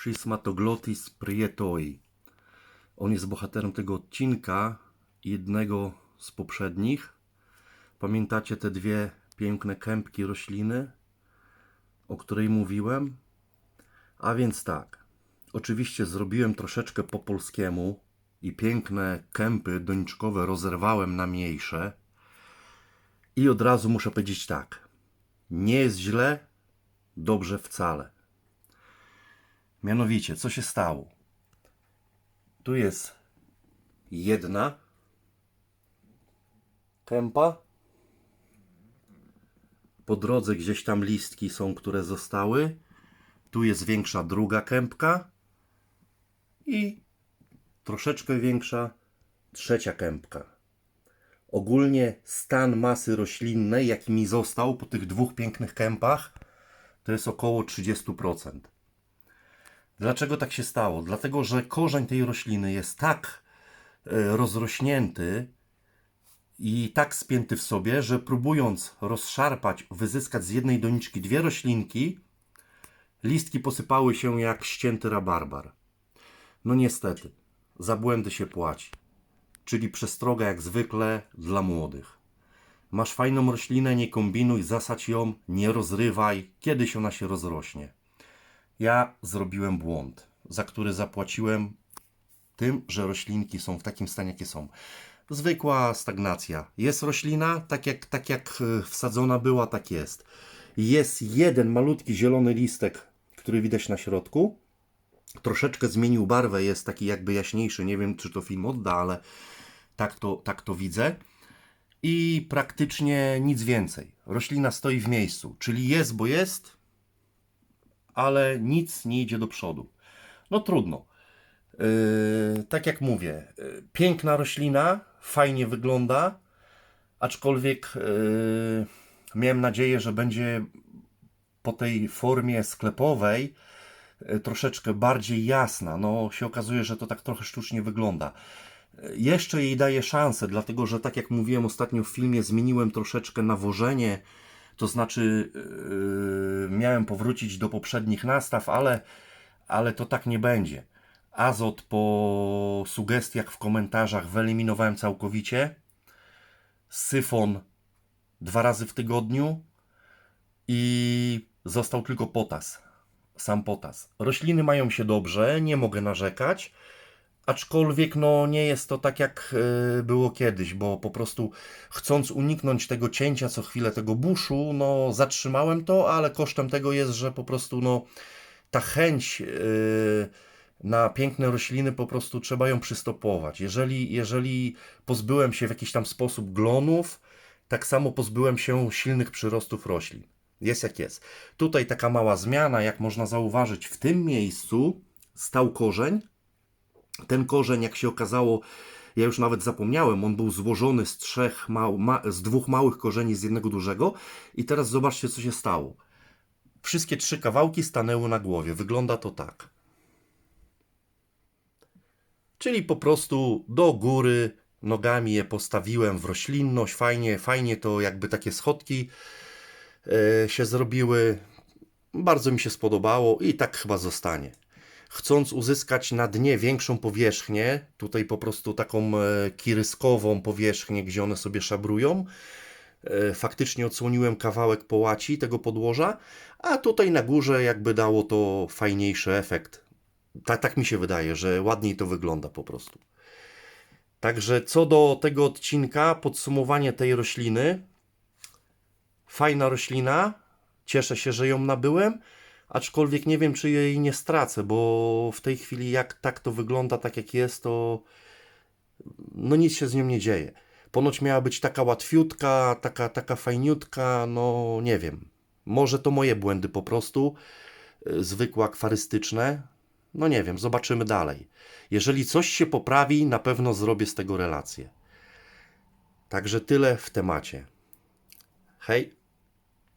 Schismatoglotis prietoi. On jest bohaterem tego odcinka, jednego z poprzednich. Pamiętacie te dwie piękne kępki rośliny, o której mówiłem? A więc tak, oczywiście zrobiłem troszeczkę po polskiemu i piękne kępy doniczkowe rozerwałem na mniejsze. I od razu muszę powiedzieć tak, nie jest źle, dobrze wcale. Mianowicie, co się stało? Tu jest jedna kępa. Po drodze gdzieś tam listki są, które zostały. Tu jest większa druga kępka. I troszeczkę większa trzecia kępka. Ogólnie stan masy roślinnej, jaki mi został po tych dwóch pięknych kępach, to jest około 30%. Dlaczego tak się stało? Dlatego, że korzeń tej rośliny jest tak e, rozrośnięty i tak spięty w sobie, że próbując rozszarpać, wyzyskać z jednej doniczki dwie roślinki, listki posypały się jak ścięty rabarbar. No niestety, za błędy się płaci. Czyli przestroga jak zwykle dla młodych. Masz fajną roślinę, nie kombinuj, zasadź ją, nie rozrywaj, kiedyś ona się rozrośnie. Ja zrobiłem błąd, za który zapłaciłem tym, że roślinki są w takim stanie, jakie są. Zwykła stagnacja. Jest roślina, tak jak, tak jak e, wsadzona była, tak jest. Jest jeden malutki zielony listek, który widać na środku. Troszeczkę zmienił barwę, jest taki jakby jaśniejszy. Nie wiem, czy to film odda, ale tak to, tak to widzę. I praktycznie nic więcej. Roślina stoi w miejscu, czyli jest, bo jest, ale nic nie idzie do przodu. No trudno. Yy, tak jak mówię, yy, piękna roślina, fajnie wygląda, aczkolwiek yy, miałem nadzieję, że będzie po tej formie sklepowej yy, troszeczkę bardziej jasna. No się okazuje, że to tak trochę sztucznie wygląda. Yy, Jeszcze jej daję szansę, dlatego że tak jak mówiłem ostatnio w filmie, zmieniłem troszeczkę nawożenie, to znaczy yy, miałem powrócić do poprzednich nastaw, ale, ale to tak nie będzie. Azot po sugestiach w komentarzach wyeliminowałem całkowicie. Syfon dwa razy w tygodniu i został tylko potas. Sam potas. Rośliny mają się dobrze, nie mogę narzekać. Aczkolwiek no, nie jest to tak jak y, było kiedyś, bo po prostu chcąc uniknąć tego cięcia co chwilę tego buszu, no zatrzymałem to, ale kosztem tego jest, że po prostu no, ta chęć y, na piękne rośliny po prostu trzeba ją przystopować. Jeżeli, jeżeli pozbyłem się w jakiś tam sposób glonów, tak samo pozbyłem się silnych przyrostów roślin. Jest jak jest. Tutaj taka mała zmiana, jak można zauważyć, w tym miejscu stał korzeń, ten korzeń, jak się okazało, ja już nawet zapomniałem, on był złożony z trzech mał, ma, z dwóch małych korzeni z jednego dużego. I teraz zobaczcie, co się stało. Wszystkie trzy kawałki stanęły na głowie. Wygląda to tak. Czyli po prostu do góry nogami je postawiłem w roślinność. Fajnie, fajnie to jakby takie schodki e, się zrobiły. Bardzo mi się spodobało i tak chyba zostanie chcąc uzyskać na dnie większą powierzchnię, tutaj po prostu taką e, kiryskową powierzchnię, gdzie one sobie szabrują, e, faktycznie odsłoniłem kawałek połaci tego podłoża, a tutaj na górze jakby dało to fajniejszy efekt. Tak, tak mi się wydaje, że ładniej to wygląda po prostu. Także co do tego odcinka, podsumowanie tej rośliny. Fajna roślina, cieszę się, że ją nabyłem aczkolwiek nie wiem, czy jej nie stracę, bo w tej chwili jak tak to wygląda, tak jak jest, to no nic się z nią nie dzieje. Ponoć miała być taka łatwiutka, taka, taka fajniutka, no nie wiem. Może to moje błędy po prostu, y, zwykłe akwarystyczne. No nie wiem, zobaczymy dalej. Jeżeli coś się poprawi, na pewno zrobię z tego relację. Także tyle w temacie. Hej!